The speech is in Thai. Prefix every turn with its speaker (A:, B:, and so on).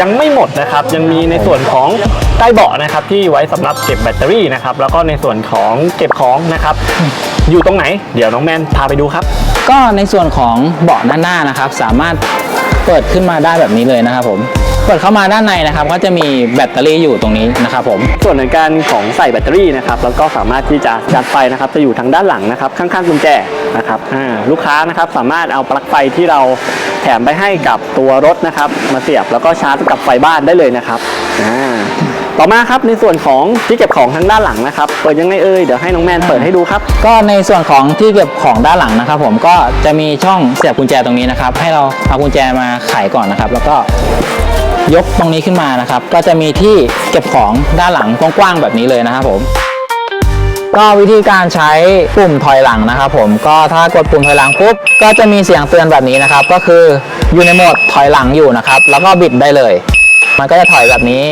A: ยังไม่หมดนะครับ ยังมีในส่วนของใต้เบาะนะครับที่ไว้สำหรับเก็บแบตเตอรี่นะครับแล้วก็ในส่วนของเก็บของนะครับ อยู่ตรงไหน เดี๋ยวน้องแมนพาไปดูครับ
B: ก็ในส่วนของเบาะด้านหน้านะครับ สามารถเปิดขึ้นมาได้แบบนี้เลยนะครับผมเปิดเข้ามาด้านในนะครับก็จะมีแบตเตอรี่อยู่ตรงนี้นะครับผม
A: ส่วนในการของใส่แบตเตอรี่นะครับแล้วก็สามารถที่จะชาร์จไฟนะครับจะอยู่ทางด้านหลังนะครับข้างๆกุญแจนะครับอ่าลูกค้านะครับสามารถเอาปลั๊กไฟที่เรา แถมไปให้กับตัวรถนะครับ มาเสียบแล้วก็ชาร์จกับไฟบ้านได้เลยนะครับอ่าต่อมาครับในส่วนของที่เก็บของทางด้านหลังนะครับ เปิดยังไงเอ่ยเดี๋ยวให้น้องแมนเปิดให้ดูครับ
B: ก็ในส่วนของที่เก็บของด้านหลังนะครับ ผมก็จะมีช่องเสียบกุญแจตรงนี้นะครับ ให้เราเอากุญแจมาไขก่อนนะครับ แล้วก็ยกตรงนี้ขึ้นมานะครับ ก็จะมีที่เก็บของด้านหลังกว้างๆแบบนี้เลยนะครับผม ก็วิธีการใช้ปุ่มถอยหลังนะครับผมก็ถ้ากดปุ่มถอยหลังปุ๊บก็จะมีเสียงเตือนแบบนี้นะครับ ก็คืออยู่ในโหมดถอยหลังอยู่นะครับ แล้วก็บิดได้เลย มันก็จะถอยแบบนี้